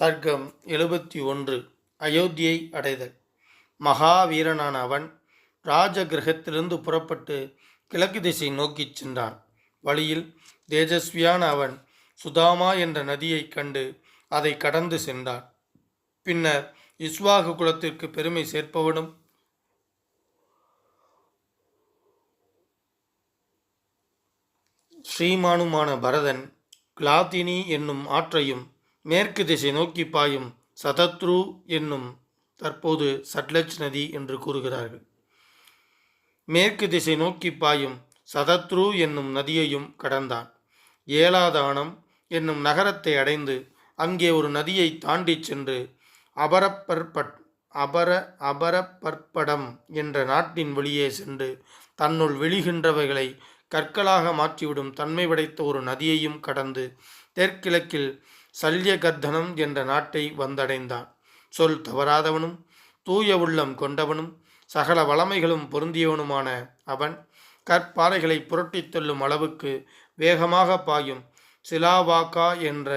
சர்க்கம் எழுபத்தி ஒன்று அயோத்தியை அடைதல். மகாவீரனான அவன் ராஜகிரகத்திலிருந்து புறப்பட்டு கிழக்கு திசை நோக்கிச் சென்றான். வழியில் தேஜஸ்வியான அவன் சுதாமா என்ற நதியைக் கண்டு அதை கடந்து சென்றான். பின்னர் இஸ்வாகு குலத்திற்கு பெருமை சேர்ப்பவனும் ஸ்ரீமானுமான பரதன் கிளாத்தினி என்னும் ஆற்றையும் மேற்கு திசை நோக்கி பாயும் சதத்ரு என்னும் தற்போது சட்லஜ் நதி என்று கூறுகிறார்கள். மேற்கு திசை நோக்கி பாயும் சதத்ரு என்னும் நதியையும் கடந்தான். ஏலாதானம் என்னும் நகரத்தை அடைந்து அங்கே ஒரு நதியை தாண்டிச் சென்று அபரப்பற்பட் அபர அபரப்பற்படம் என்ற நாட்டின் வெளியே சென்று தன்னுள் விழுகின்றவைகளை கற்களாக மாற்றிவிடும் தன்மை படைத்த ஒரு நதியையும் கடந்து தெற்கிழக்கில் சல்யகர்தனம் என்ற நாட்டை வந்தடைந்தான். சொல் தவறாதவனும் தூய உள்ளம் கொண்டவனும் சகல வளமைகளும் பொருந்தியவனுமான அவன் கற்பாறைகளை புரட்டித் தள்ளும் அளவுக்கு வேகமாக பாயும் சிலாவாக்கா என்ற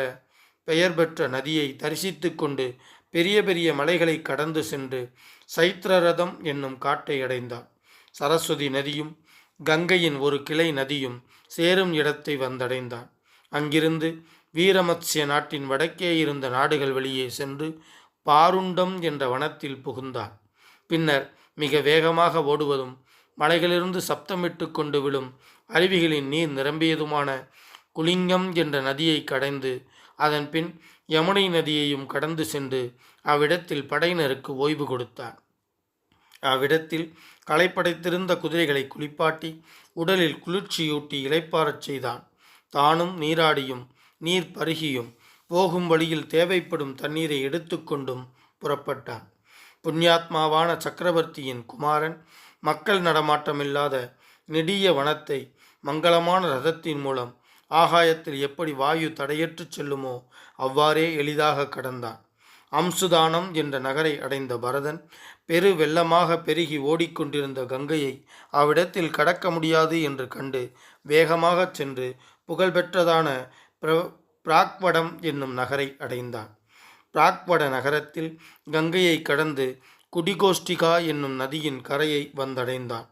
பெயர் பெற்ற நதியை தரிசித்து கொண்டு பெரிய பெரிய மலைகளை கடந்து சென்று சைத்ரரதம் என்னும் காட்டை அடைந்தான். சரஸ்வதி நதியும் கங்கையின் ஒரு கிளை நதியும் சேரும் இடத்தை வந்தடைந்தான். அங்கிருந்து வீரமத்ய நாட்டின் வடக்கே இருந்த நாடுகள் வெளியே சென்று பாருண்டம் என்ற வனத்தில் புகுந்தான் பின்னர் மிக வேகமாக ஓடுவதும் மலைகளிலிருந்து சப்தமிட்டு கொண்டு விழும் அருவிகளின் நீர் நிரம்பியதுமான குலிங்கம் என்ற நதியை கடைந்து அதன் பின் யமுனை நதியையும் கடந்து சென்று அவ்விடத்தில் படையினருக்கு ஓய்வு கொடுத்தார். அவ்விடத்தில் களைப்படைத்திருந்த குதிரைகளை குளிப்பாட்டி உடலில் குளிர்ச்சியூட்டி இளைப்பாறச் செய்தான். தானும் நீராடியும் நீர் பருகியும் போகும் வழியில் தேவைப்படும் தண்ணீரை எடுத்துக்கொண்டும் புறப்பட்டான். புண்ணியாத்மாவான சக்கரவர்த்தியின் குமாரன் மக்கள் நடமாட்டமில்லாத நெடிய வனத்தை மங்களமான ரதத்தின் மூலம் ஆகாயத்தில் எப்படி வாயு தடையற்றுச் செல்லுமோ அவ்வாறே எளிதாக கடந்தான். அம்சுதானம் என்ற நகரை அடைந்த பரதன் பெரு வெள்ளமாக பெருகி ஓடிக்கொண்டிருந்த கங்கையை அவ்விடத்தில் கடக்க முடியாது என்று கண்டு வேகமாகச் சென்று புகழ்பெற்றதான பிராக்வடம் என்னும் நகரை அடைந்தான். பிராக்வட நகரத்தில் கங்கையை கடந்து குடிகோஷ்டிகா என்னும் நதியின் கரையை வந்தடைந்தான்.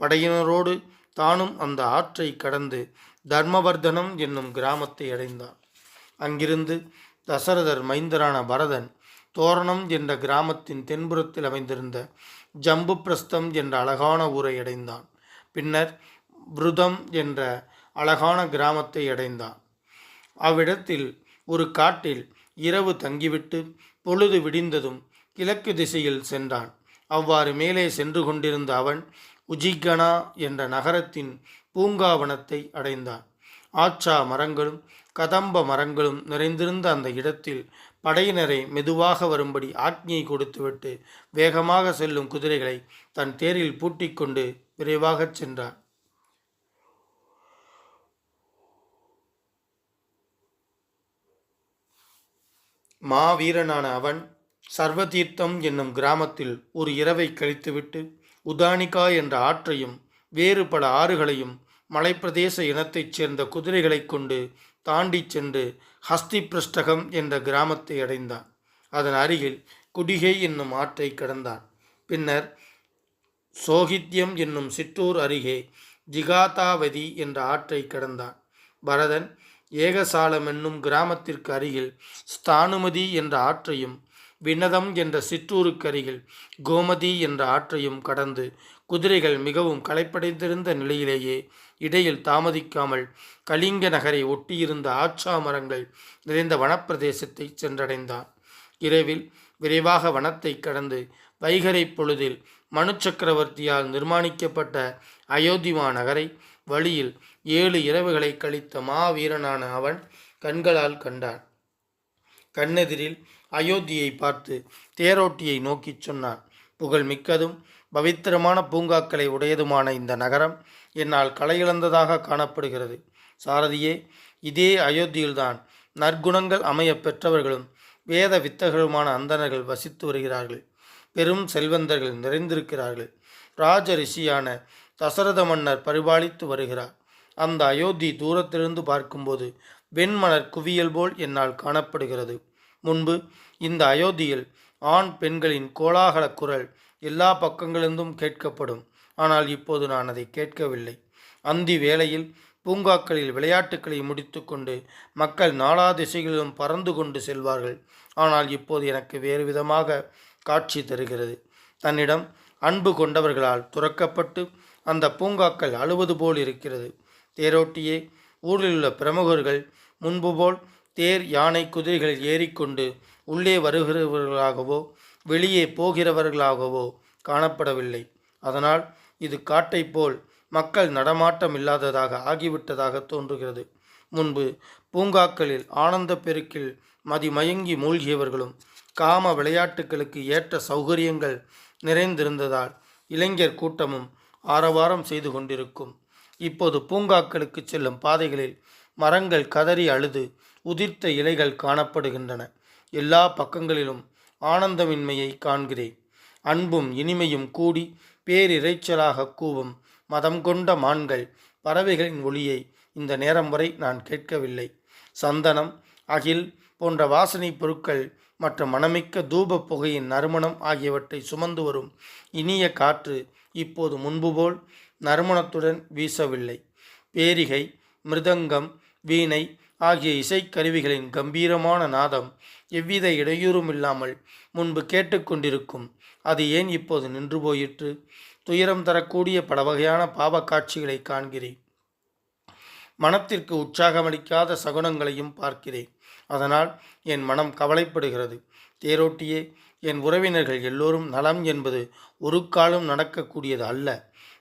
படையினரோடு தானும் அந்த ஆற்றை கடந்து தர்மவர்தனம் என்னும் கிராமத்தை அடைந்தான். அங்கிருந்து தசரதர் மைந்தரான பரதன் தோரணம் என்ற கிராமத்தின் தென்புறத்தில் அமைந்திருந்த ஜம்பு பிரஸ்தம் என்ற அழகான ஊரை அடைந்தான். பின்னர் விருதம் என்ற அழகான கிராமத்தை அடைந்தான். அவ்விடத்தில் ஒரு காட்டில் இரவு தங்கிவிட்டு பொழுது விடிந்ததும் கிழக்கு திசையில் சென்றான். அவ்வாறு மேலே சென்று கொண்டிருந்த அவன் உஜிகனா என்ற நகரத்தின் பூங்காவனத்தை அடைந்தான். ஆச்சா மரங்களும் கதம்ப மரங்களும் நிறைந்திருந்த அந்த இடத்தில் படையினரை மெதுவாக வரும்படி ஆக்ஞை கொடுத்துவிட்டு வேகமாக செல்லும் குதிரைகளை தன் தேரில் பூட்டிக்கொண்டு விரைவாகச் சென்றான். மாவீரனான அவன் சர்வதீர்த்தம் என்னும் கிராமத்தில் ஒரு இரவை கழித்துவிட்டு உதானிகா என்ற ஆற்றையும் வேறு பல ஆறுகளையும் மலைப்பிரதேச இனத்தைச் சேர்ந்த குதிரைகளைக் கொண்டு தாண்டிச் சென்று ஹஸ்திபிருஷ்டகம் என்ற கிராமத்தை அடைந்தான். அதன் அருகில் குடிகை என்னும் ஆற்றை கடந்தான். பின்னர் சோகித்யம் என்னும் சிற்றூர் அருகே ஜிகாதாவதி என்ற ஆற்றை கடந்தான். பரதன் ஏகசாலம் என்னும் கிராமத்திற்கு அருகில் ஸ்தானுமதி என்ற ஆற்றையும் வினதம் என்ற சிற்றூருக்கு அருகில் கோமதி என்ற ஆற்றையும் கடந்து குதிரைகள் மிகவும் களைப்படைந்திருந்த நிலையிலேயே இடையில் தாமதிக்காமல் கலிங்க நகரை ஒட்டியிருந்த ஆச்சா மரங்கள் நிறைந்த வனப்பிரதேசத்தை சென்றடைந்தான். இரவில் விரைவாக வனத்தை கடந்து வைகரை பொழுதில் மனு சக்கரவர்த்தியால் நிர்மாணிக்கப்பட்ட அயோத்திமா நகரை வழியில் ஏழு இரவுகளை கழித்த மாவீரனான அவன் கண்களால் கண்டான். கண்ணெதிரில் அயோத்தியை பார்த்து தேரோட்டியை நோக்கிச் சொன்னான். புகழ் மிக்கதும் பவித்திரமான பூங்காக்களை உடையதுமான இந்த நகரம் என்னால் கலையிழந்ததாக காணப்படுகிறது. சாரதியே இதே அயோத்தியில்தான் நற்குணங்கள் அமைய பெற்றவர்களும் வேத வித்தகருமான அந்தணர்கள் வசித்து வருகிறார்கள். பெரும் செல்வந்தர்கள் நிறைந்திருக்கிறார்கள். ராஜ ரிஷியான தசரத மன்னர் பரிபாலித்து வருகிறார். அந்த அயோத்தி தூரத்திலிருந்து பார்க்கும்போது வெண்மலர் குவியல் போல் என்னால் காணப்படுகிறது. முன்பு இந்த அயோத்தியில் ஆண் பெண்களின் கோலாகல குரல் எல்லா பக்கங்களிலிருந்தும் கேட்கப்படும். ஆனால் இப்போது நான் அதை கேட்கவில்லை. அந்தி வேளையில் பூங்காக்களில் விளையாட்டுக்களை முடித்துக்கொண்டு மக்கள் நாலா திசைகளிலும் பறந்து கொண்டு செல்வார்கள். ஆனால் இப்போது எனக்கு வேறு விதமாக காட்சி தருகிறது. தன்னிடம் அன்பு கொண்டவர்களால் துறக்கப்பட்டு அந்த பூங்காக்கள் அழுவது போல் இருக்கிறது. தேரோட்டியே ஊரில் உள்ள பிரமுகர்கள் முன்பு போல் தேர் யானை குதிரைகளில் ஏறிக்கொண்டு உள்ளே வருகிறவர்களாகவோ வெளியே போகிறவர்களாகவோ காணப்படவில்லை. அதனால் இது காட்டைப் போல் மக்கள் நடமாட்டம் இல்லாததாக ஆகிவிட்டதாக தோன்றுகிறது. முன்பு பூங்காக்களில் ஆனந்த பெருக்கில் மதிமயங்கி மூழ்கியவர்களும் காம விளையாட்டுகளுக்கு ஏற்ற சௌகரியங்கள் நிறைந்திருந்ததால் இளைஞர் கூட்டமும் ஆரவாரம் செய்து கொண்டிருக்கும். இப்போது பூங்காக்களுக்கு செல்லும் பாதைகளில் மரங்கள் கதறி அழுது உதிர்த்த இலைகள் காணப்படுகின்றன. எல்லா பக்கங்களிலும் ஆனந்தமின்மையை காண்கிறேன். அன்பும் இனிமையும் கூடி பேரிரைச்சலாக கூவும் மதம் கொண்ட மான்கள் பறவைகளின் ஒளியை இந்த நேரம் வரை நான் கேட்கவில்லை. சந்தனம் அகில் போன்ற வாசனைப் பொருட்கள் மற்றும் மணமிக்க தூப புகையின் நறுமணம் ஆகியவற்றை சுமந்து வரும் இனிய காற்று இப்போது முன்பு போல் நறுமணத்துடன் வீசவில்லை. பேரிகை மிருதங்கம் வீணை ஆகிய இசைக்கருவிகளின் கம்பீரமான நாதம் எவ்வித இடையூறும் இல்லாமல் முன்பு கேட்டுக்கொண்டிருக்கும் அது ஏன் இப்போது நின்று போயிற்று? துயரம் தரக்கூடிய பல வகையான பாவ காட்சிகளை காண்கிறேன். மனத்திற்கு உற்சாகமளிக்காத சகுனங்களையும் பார்க்கிறேன். அதனால் என் மனம் கவலைப்படுகிறது. தேரோட்டியே என் உறவினர்கள் எல்லோரும் நலம் என்பது ஒரு காலம் நடக்கக்கூடியது அல்ல.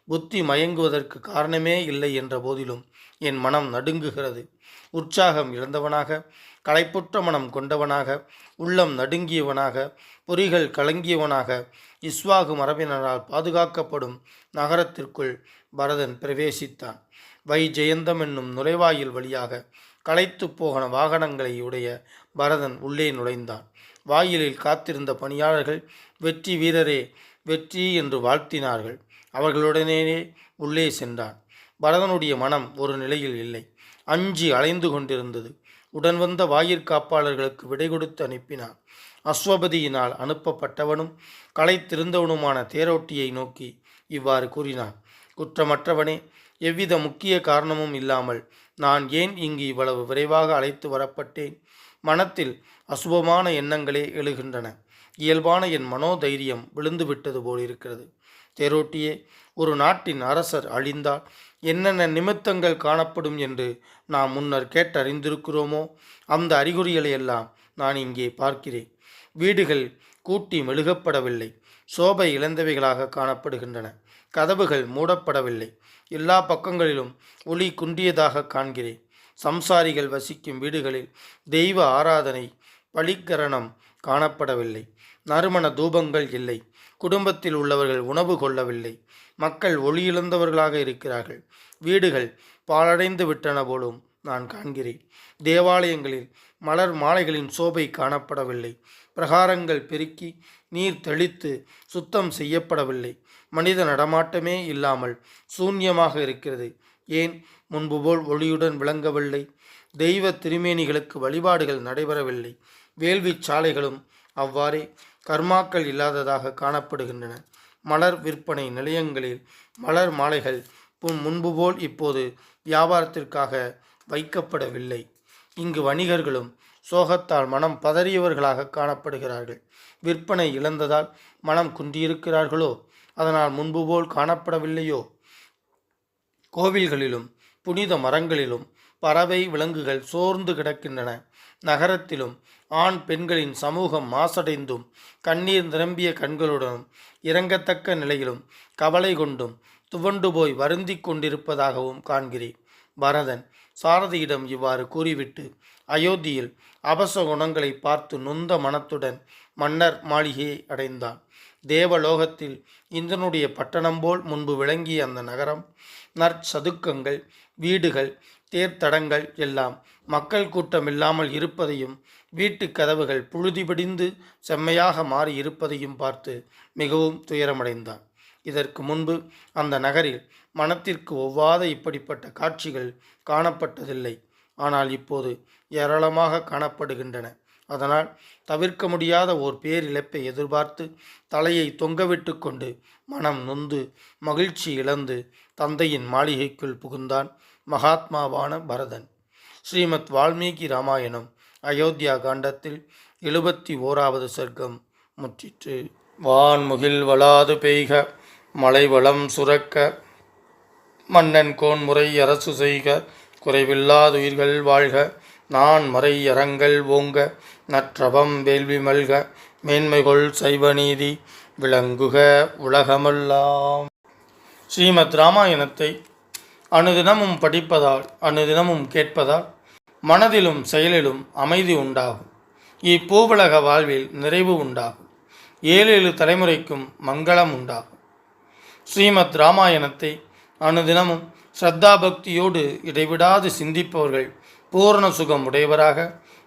புத்தி மயங்குவதற்கு காரணமே இல்லை என்ற போதிலும் என் மனம் நடுங்குகிறது. உற்சாகம் இழந்தவனாக களைப்புற்ற மனம் கொண்டவனாக உள்ளம் நடுங்கியவனாக பொறிகள் கலங்கியவனாக இஸ்வாகு மரபினரால் பாதுகாக்கப்படும் நகரத்திற்குள் பரதன் பிரவேசித்தான். வை ஜெயந்தம் என்னும் நுழைவாயில் வழியாக களைத்து போகன வாகனங்களை உடைய பரதன் உள்ளே நுழைந்தான். வாயிலில் காத்திருந்த பணியாளர்கள் வெற்றி வீரரே வெற்றி என்று வாழ்த்தினார்கள். அவர்களுடனேயே உள்ளே சென்றான். பரதனுடைய மனம் ஒரு நிலையில் இல்லை. அஞ்சி அலைந்து கொண்டிருந்தது. உடன் வந்த வாயிற்காப்பாளர்களுக்கு விடை கொடுத்து அனுப்பினான். அஸ்வபதியினால் அனுப்பப்பட்டவனும் களைத்திருந்தவனுமான தேரோட்டியை நோக்கி இவ்வாறு கூறினான் குற்றமற்றவனே எவ்வித முக்கிய காரணமும் இல்லாமல் நான் ஏன் இங்கு இவ்வளவு விரைவாக அழைத்து வரப்பட்டேன்? மனத்தில் அசுபமான எண்ணங்களே எழுகின்றன. இயல்பான என் மனோதைரியம் விழுந்துவிட்டது போலிருக்கிறது. போல் இருக்கிறது தேரோட்டியே ஒரு நாட்டின் அரசர் அழிந்தால் என்னென்ன நிமித்தங்கள் காணப்படும் என்று நாம் முன்னர் கேட்டறிந்திருக்கிறோமோ அந்த அறிகுறிகளை எல்லாம் நான் இங்கே பார்க்கிறேன். வீடுகள் கூட்டி மெழுகப்படவில்லை. சோபை இழந்தவைகளாக காணப்படுகின்றன. கதவுகள் மூடப்படவில்லை. எல்லா பக்கங்களிலும் ஒளி குன்றியதாக காண்கிறேன். சம்சாரிகள் வசிக்கும் வீடுகளில் தெய்வ ஆராதனை பலிக்கரணம் காணப்படவில்லை. நறுமண தூபங்கள் இல்லை. குடும்பத்தில் உள்ளவர்கள் உணவு கொள்ளவில்லை. மக்கள் ஒளியிழந்தவர்களாக இருக்கிறார்கள். வீடுகள் பாழடைந்து விட்டன போலும் நான் காண்கிறேன். தேவாலயங்களில் மலர் மாலைகளின் சோபை காணப்படவில்லை. பிரகாரங்கள் பெருக்கி நீர் தெளித்து சுத்தம் செய்யப்படவில்லை. மனித நடமாட்டமே இல்லாமல் சூன்யமாக இருக்கிறது. ஏன் முன்பு போல் ஒளியுடன் விளங்கவில்லை? தெய்வ திருமேனிகளுக்கு வழிபாடுகள் நடைபெறவில்லை. வேள்விச் சாலைகளும் அவ்வாறே கர்மாக்கள் இல்லாததாக காணப்படுகின்றன. மலர் விற்பனை நிலையங்களில் மலர் மாலைகள் முன்பு போல் இப்போது வியாபாரத்திற்காக வைக்கப்படவில்லை. இங்கு வணிகர்களும் சோகத்தால் மனம் பதறியவர்களாக காணப்படுகிறார்கள். விற்பனை இழந்ததால் மனம் குன்றியிருக்கிறார்களோ அதனால் முன்பு போல் காணப்படவில்லையோ? கோவில்களிலும் புனித மரங்களிலும் பறவை விலங்குகள் சோர்ந்து கிடக்கின்றன. நகரத்திலும் ஆண் பெண்களின் சமூகம் மாசடைந்தும் கண்ணீர் நிரம்பிய கண்களுடனும் இறங்கத்தக்க நிலையிலும் கவலை கொண்டும் துவண்டு போய் வருந்திக் கொண்டிருப்பதாகவும் காண்கிறேன். பரதன் சாரதியிடம் இவ்வாறு கூறிவிட்டு அயோத்தியில் அபச குணங்களை பார்த்து நொந்த மனத்துடன் மன்னர் மாளிகையை அடைந்தான். தேவலோகத்தில் இந்திரனுடைய பட்டணம் போல் முன்பு விளங்கிய அந்த நகரம் நற்சதுக்கங்கள் வீடுகள் தேர்த்தடங்கள் எல்லாம் மக்கள் கூட்டம் இல்லாமல் இருப்பதையும் வீட்டுக் கதவுகள் புழுதிபடிந்து செம்மையாக மாறி இருப்பதையும் பார்த்து மிகவும் துயரமடைந்தான். இதற்கு முன்பு அந்த நகரில் மனத்திற்கு ஒவ்வாத இப்படிப்பட்ட காட்சிகள் காணப்பட்டதில்லை. ஆனால் இப்போது ஏராளமாக காணப்படுகின்றன. அதனால் தவிர்க்க முடியாத ஓர் பேரிழப்பை எதிர்பார்த்து தலையை தொங்கவிட்டு கொண்டு மனம் நொந்து மகிழ்ச்சி இழந்து தந்தையின் மாளிகைக்குள் புகுந்தான் மகாத்மாவான பரதன். ஸ்ரீமத் வால்மீகி ராமாயணம் அயோத்தியா காண்டத்தில் எழுபத்தி ஓராவது சர்க்கம் முற்றிற்று. வான்முகில் வளாது பெய்க மலை வளம் சுரக்க மன்னன் கோன்முறை அரசு செய்க குறைவில்லாதுயிர்கள் வாழ்க நான் மறை அறங்கள் ஓங்க நற்றவம் வேள்வி மல்க மேன்மைகொள் சைவநீதி விளங்குக உலகமெல்லாம். ஸ்ரீமத் ராமாயணத்தை அனுதினமும் படிப்பதால் அனுதினமும் கேட்பதால் மனதிலும் செயலிலும் அமைதி உண்டாகும். இப்பூவுலக வாழ்வில் நிறைவு உண்டாகும். ஏழு ஏழு தலைமுறைக்கும் மங்களம் உண்டாகும். ஸ்ரீமத் ராமாயணத்தை அனுதினமும் ஸ்ரத்தா பக்தியோடு இடைவிடாது சிந்திப்பவர்கள் பூரண சுகம் உடையவராக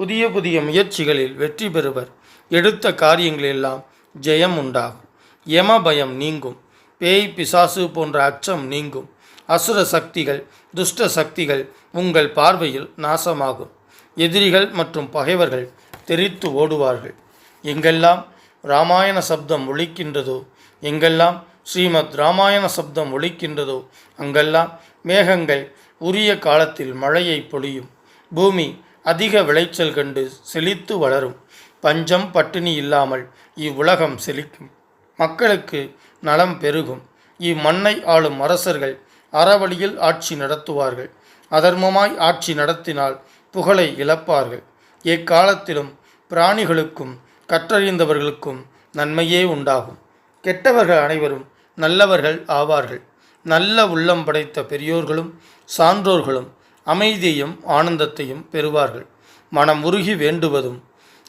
புதிய புதிய முயற்சிகளில் வெற்றி பெறுவர். எடுத்த காரியங்களெல்லாம் ஜெயம் உண்டாகும். யம பயம் நீங்கும். பேய் பிசாசு போன்ற அச்சம் நீங்கும். அசுர சக்திகள் துஷ்ட சக்திகள் உங்கள் பார்வையில் நாசமாகும். எதிரிகள் மற்றும் பகைவர்கள் தெரித்து ஓடுவார்கள். எங்கெல்லாம் ராமாயண சப்தம் ஒழிக்கின்றதோ எங்கெல்லாம் ஸ்ரீமத் ராமாயண சப்தம் ஒழிக்கின்றதோ அங்கெல்லாம் மேகங்கள் உரிய காலத்தில் மழையை பொழியும். பூமி அதிக விளைச்சல் கண்டு செழித்து வளரும். பஞ்சம் பட்டினி இல்லாமல் இவ்வுலகம் செழிக்கும். மக்களுக்கு நலம் பெருகும். இம்மண்ணை ஆளும் அரசர்கள் அறவழியில் ஆட்சி நடத்துவார்கள். அதர்மமாய் ஆட்சி நடத்தினால் புகழை இழப்பார்கள். எக்காலத்திலும் பிராணிகளுக்கும் கற்றறிந்தவர்களுக்கும் நன்மையே உண்டாகும். கெட்டவர்கள் அனைவரும் நல்லவர்கள் ஆவார்கள். நல்ல உள்ளம் படைத்த பெரியோர்களும் சான்றோர்களும் அமைதியையும் ஆனந்தத்தையும் பெறுவார்கள். மனம் உருகி வேண்டுவதும்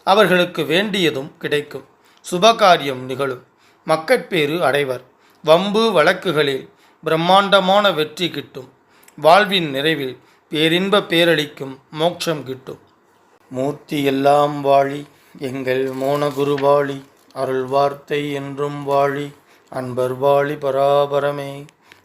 அவர்களுக்கு வேண்டியதும் கிடைக்கும். சுபகாரியம் நிகழும். மக்கட்பேறு அடைவர். வம்பு வழக்குகளில் பிரம்மாண்டமான வெற்றி கிட்டும். வாழ்வின் நிறைவில் பேரின்ப பேரளிக்கும் மோட்சம் கிட்டும். மூர்த்தி எல்லாம் வாழி எங்கள் மோனகுருவாளி அருள் வார்த்தை என்றும் வாழி அன்பர் வாழி பராபரமே.